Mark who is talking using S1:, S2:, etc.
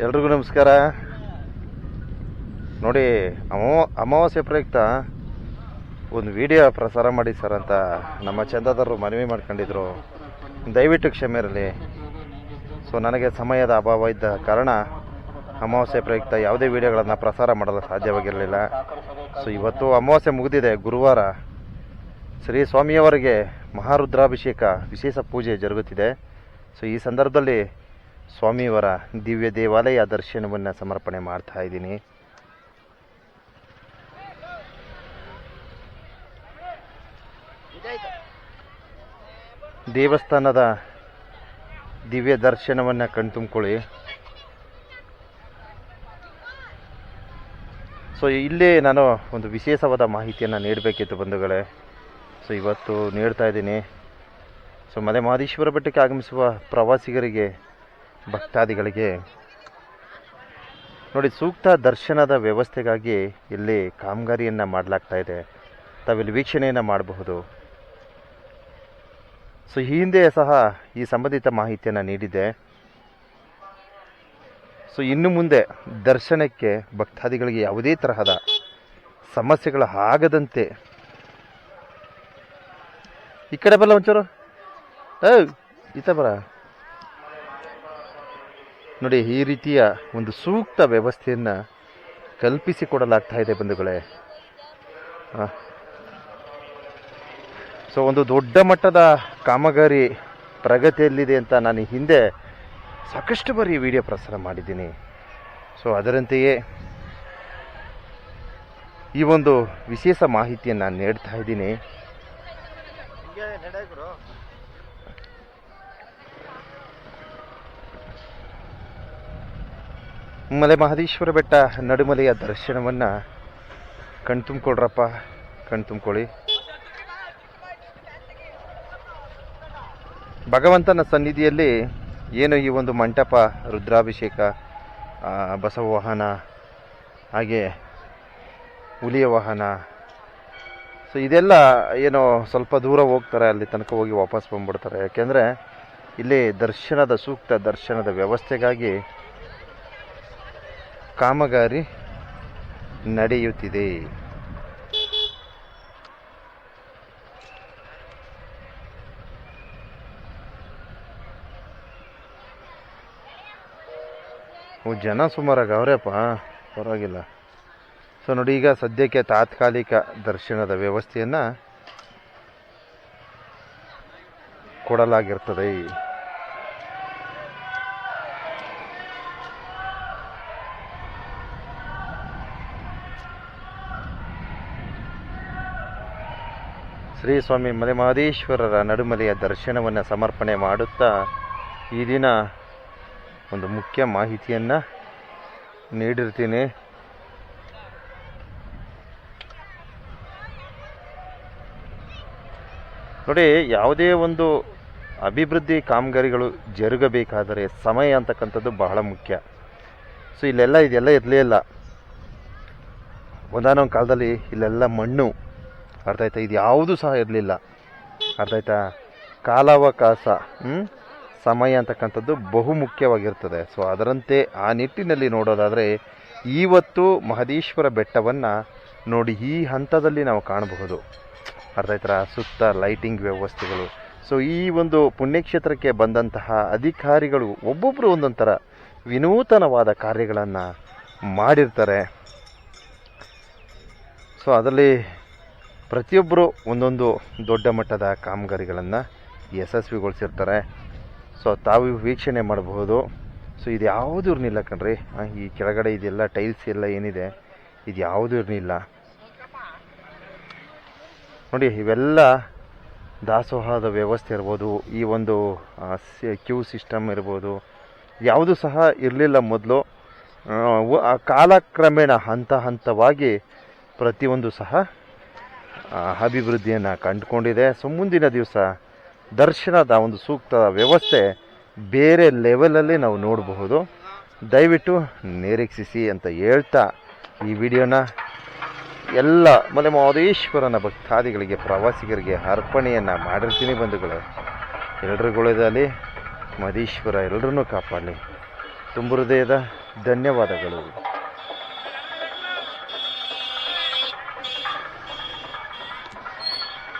S1: ಎಲ್ರಿಗೂ ನಮಸ್ಕಾರ. ನೋಡಿ, ಅಮೋ, ಅಮಾವಾಸ್ಯೆ ಪ್ರಯುಕ್ತ ಒಂದು ವಿಡಿಯೋ ಪ್ರಸಾರ ಮಾಡಿ ಸರ್ ಅಂತ ನಮ್ಮ ಚಂದದಾರರು ಮನವಿ ಮಾಡ್ಕೊಂಡಿದ್ರು. ದಯವಿಟ್ಟು ಕ್ಷಮೆ ಇರಲಿ. ಸೊ ನನಗೆ ಸಮಯದ ಅಭಾವ ಇದ್ದ ಕಾರಣ ಅಮಾವಾಸ್ಯೆ ಪ್ರಯುಕ್ತ ಯಾವುದೇ ವಿಡಿಯೋಗಳನ್ನು ಪ್ರಸಾರ ಮಾಡಲು ಸಾಧ್ಯವಾಗಿರಲಿಲ್ಲ. ಸೊ ಇವತ್ತು ಅಮಾವಾಸ್ಯೆ ಮುಗಿದಿದೆ. ಗುರುವಾರ ಶ್ರೀ ಸ್ವಾಮಿಯವರಿಗೆ ಮಹಾರುದ್ರಾಭಿಷೇಕ ವಿಶೇಷ ಪೂಜೆ ಜರುಗುತ್ತಿದೆ. ಸೊ ಈ ಸಂದರ್ಭದಲ್ಲಿ ಸ್ವಾಮಿಯವರ ದಿವ್ಯ ದೇವಾಲಯ ದರ್ಶನವನ್ನು ಸಮರ್ಪಣೆ ಮಾಡ್ತಾ ಇದ್ದೀನಿ. ದೇವಸ್ಥಾನದ ದಿವ್ಯ ದರ್ಶನವನ್ನು ಕಣ್ತುಂಬ್ಕೊಳ್ಳಿ. ಸೊ ಇಲ್ಲಿ ನಾನು ಒಂದು ವಿಶೇಷವಾದ ಮಾಹಿತಿಯನ್ನು ನೀಡಬೇಕಿತ್ತು ಬಂಧುಗಳೇ. ಸೊ ಇವತ್ತು ನೀಡ್ತಾ ಇದ್ದೀನಿ. ಸೊ ಮಲೆ ಮಹದೇಶ್ವರ ಬೆಟ್ಟಕ್ಕೆ ಆಗಮಿಸುವ ಪ್ರವಾಸಿಗರಿಗೆ, ಭಕ್ತಾದಿಗಳಿಗೆ ನೋಡಿ, ಸೂಕ್ತ ದರ್ಶನದ ವ್ಯವಸ್ಥೆಗಾಗಿ ಇಲ್ಲಿ ಕಾಮಗಾರಿಯನ್ನು ಮಾಡಲಾಗ್ತಾ ಇದೆ. ತಾವಿಲ್ಲಿ ವೀಕ್ಷಣೆಯನ್ನು ಮಾಡಬಹುದು. ಸೊ ಈ ಹಿಂದೆ ಸಹ ಈ ಸಂಬಂಧಿತ ಮಾಹಿತಿಯನ್ನು ನೀಡಿದೆ ಸೊ ಇನ್ನು ಮುಂದೆ ದರ್ಶನಕ್ಕೆ ಭಕ್ತಾದಿಗಳಿಗೆ ಯಾವುದೇ ತರಹದ ಸಮಸ್ಯೆಗಳು ಆಗದಂತೆ ಈ ಕಡೆ ಬರಲ್ಲ ಒಂಚೂರು? ಏ ಈತ ಬರ. ನೋಡಿ, ಈ ರೀತಿಯ ಒಂದು ಸೂಕ್ತ ವ್ಯವಸ್ಥೆಯನ್ನು ಕಲ್ಪಿಸಿಕೊಡಲಾಗ್ತಾ ಇದೆ ಬಂಧುಗಳೇ. ಸೊ ಒಂದು ದೊಡ್ಡ ಮಟ್ಟದ ಕಾಮಗಾರಿ ಪ್ರಗತಿಯಲ್ಲಿದೆ ಅಂತ ನಾನು ಹಿಂದೆ ಸಾಕಷ್ಟು ಬಾರಿ ವಿಡಿಯೋ ಪ್ರಸಾರ ಮಾಡಿದ್ದೀನಿ. ಸೊ ಅದರಂತೆಯೇ ಈ ಒಂದು ವಿಶೇಷ ಮಾಹಿತಿಯನ್ನು ನಾನು ನೀಡ್ತಾ ಇದ್ದೀನಿ. ಮಲೆ ಮಹದೇಶ್ವರ ಬೆಟ್ಟ ನಡುಮಲೆಯ ದರ್ಶನವನ್ನು ಕಣ್ತುಂಬ್ಕೊಳ್ರಪ್ಪ ಕಣ್ತುಂಬ್ಕೊಳ್ಳಿ ಭಗವಂತನ ಸನ್ನಿಧಿಯಲ್ಲಿ ಏನು ಈ ಒಂದು ಮಂಟಪ, ರುದ್ರಾಭಿಷೇಕ ಬಸವ ವಾಹನ, ಹಾಗೆ ಹುಲಿಯ ವಾಹನ ಸೊ ಇದೆಲ್ಲ, ಏನು, ಸ್ವಲ್ಪ ದೂರ ಹೋಗ್ತಾರೆ, ಅಲ್ಲಿ ತನಕ ಹೋಗಿ ವಾಪಸ್ ಬಂದ್ಬಿಡ್ತಾರೆ. ಯಾಕೆಂದರೆ, ಇಲ್ಲಿ ದರ್ಶನದ, ಸೂಕ್ತ ದರ್ಶನದ ವ್ಯವಸ್ಥೆಗಾಗಿ ಕಾಮಗಾರಿ ನಡೆಯುತ್ತಿದೆ. ಓ, ಜನ ಸುಮಾರಾಗಿ ಅವರೇಪ್ಪ? ಪರವಾಗಿಲ್ಲ. ಸೊ ನೋಡಿ, ಈಗ ಸದ್ಯಕ್ಕೆ ತಾತ್ಕಾಲಿಕ ದರ್ಶನದ ವ್ಯವಸ್ಥೆಯನ್ನು ಕೊಡಲಾಗಿರ್ತದೆ. ಶ್ರೀ ಸ್ವಾಮಿ ಮಲೆಮಹದೇಶ್ವರರ ನಡುಮಲೆಯ ದರ್ಶನವನ್ನು ಸಮರ್ಪಣೆ ಮಾಡುತ್ತಾ ಈ ದಿನ ಒಂದು ಮುಖ್ಯ ಮಾಹಿತಿಯನ್ನು ನೀಡಿರ್ತೀನಿ ನೋಡಿ, ಯಾವುದೇ ಒಂದು ಅಭಿವೃದ್ಧಿ ಕಾಮಗಾರಿಗಳು ಜರುಗಬೇಕಾದರೆ ಸಮಯ ಅಂತಕ್ಕಂಥದ್ದು ಬಹಳ ಮುಖ್ಯ. ಸೊ, ಇಲ್ಲೆಲ್ಲ ಇದೆಲ್ಲ ಇರಲೇ ಇಲ್ಲ. ಒಂದಾನೊಂದು ಕಾಲದಲ್ಲಿ ಇಲ್ಲೆಲ್ಲ ಮಣ್ಣು, ಅರ್ಥ ಆಯ್ತಾ? ಇದು ಯಾವುದೂ ಸಹ ಇರಲಿಲ್ಲ. ಅರ್ಥ ಆಯ್ತಾ? ಕಾಲಾವಕಾಶ? ಸಮಯ ಅಂತಕ್ಕಂಥದ್ದು ಬಹು ಮುಖ್ಯವಾಗಿರ್ತದೆ ಸೊ, ಅದರಂತೆ ಆ ನಿಟ್ಟಿನಲ್ಲಿ ನೋಡೋದಾದರೆ ಇವತ್ತು ಮಹದೇಶ್ವರ ಬೆಟ್ಟವನ್ನು ನೋಡಿ ಈ ಹಂತದಲ್ಲಿ ನಾವು ಕಾಣಬಹುದು. ಅರ್ಥ ಸುತ್ತ ಲೈಟಿಂಗ್ ವ್ಯವಸ್ಥೆಗಳು. ಸೊ ಈ ಒಂದು ಪುಣ್ಯಕ್ಷೇತ್ರಕ್ಕೆ ಬಂದಂತಹ ಅಧಿಕಾರಿಗಳು ಒಬ್ಬೊಬ್ಬರು ಒಂದೊಂಥರ ವಿನೂತನವಾದ ಕಾರ್ಯಗಳನ್ನು ಮಾಡಿರ್ತಾರೆ. ಸೊ ಅದರಲ್ಲಿ ಪ್ರತಿಯೊಬ್ಬರು ಒಂದೊಂದು ದೊಡ್ಡ ಮಟ್ಟದ ಕಾಮಗಾರಿಗಳನ್ನು ಯಶಸ್ವಿಗೊಳಿಸಿರ್ತಾರೆ. ಸೊ ತಾವು ವೀಕ್ಷಣೆ ಮಾಡಬಹುದು. ಸೊ ಇದು ಯಾವುದೂ ಇರಲಿಲ್ಲ ಕಣ್ರಿ. ಈ ಕೆಳಗಡೆ ಇದೆಲ್ಲ ಟೈಲ್ಸ್ ಎಲ್ಲ ಏನಿದೆ? ಇದು ಯಾವುದೂ ಇರಲಿಲ್ಲ ನೋಡಿ, ಇವೆಲ್ಲ ದಾಸೋಹದ ವ್ಯವಸ್ಥೆ ಇರ್ಬೋದು, ಈ ಒಂದು ಕ್ಯೂ ಸಿಸ್ಟಮ್ ಇರ್ಬೋದು, ಯಾವುದೂ ಸಹ ಇರಲಿಲ್ಲ ಮೊದಲು. ಕಾಲಕ್ರಮೇಣ ಹಂತ ಹಂತವಾಗಿ ಪ್ರತಿಯೊಂದು ಸಹ ಅಭಿವೃದ್ಧಿಯನ್ನು ಕಂಡುಕೊಂಡಿದೆ. ಸೊ, ಮುಂದಿನ ದಿವಸ ದರ್ಶನದ ಒಂದು ಸೂಕ್ತ ವ್ಯವಸ್ಥೆ ಬೇರೆ ಲೆವೆಲಲ್ಲಿ ನಾವು ನೋಡಬಹುದು. ದಯವಿಟ್ಟು ನಿರೀಕ್ಷಿಸಿ ಅಂತ ಹೇಳ್ತಾ ಈ ವಿಡಿಯೋನ ಎಲ್ಲ ಮಲೆ ಮಹದೇಶ್ವರನ ಭಕ್ತಾದಿಗಳಿಗೆ, ಪ್ರವಾಸಿಗರಿಗೆ ಅರ್ಪಣೆಯನ್ನು ಮಾಡಿರ್ತೀನಿ ಬಂಧುಗಳು. ಎಲ್ರಿಗೂ ಮಹದೇಶ್ವರ ಎಲ್ಲರನ್ನೂ ಕಾಪಾಡಲಿ. ತುಂಬ ಹೃದಯದ ಧನ್ಯವಾದಗಳು.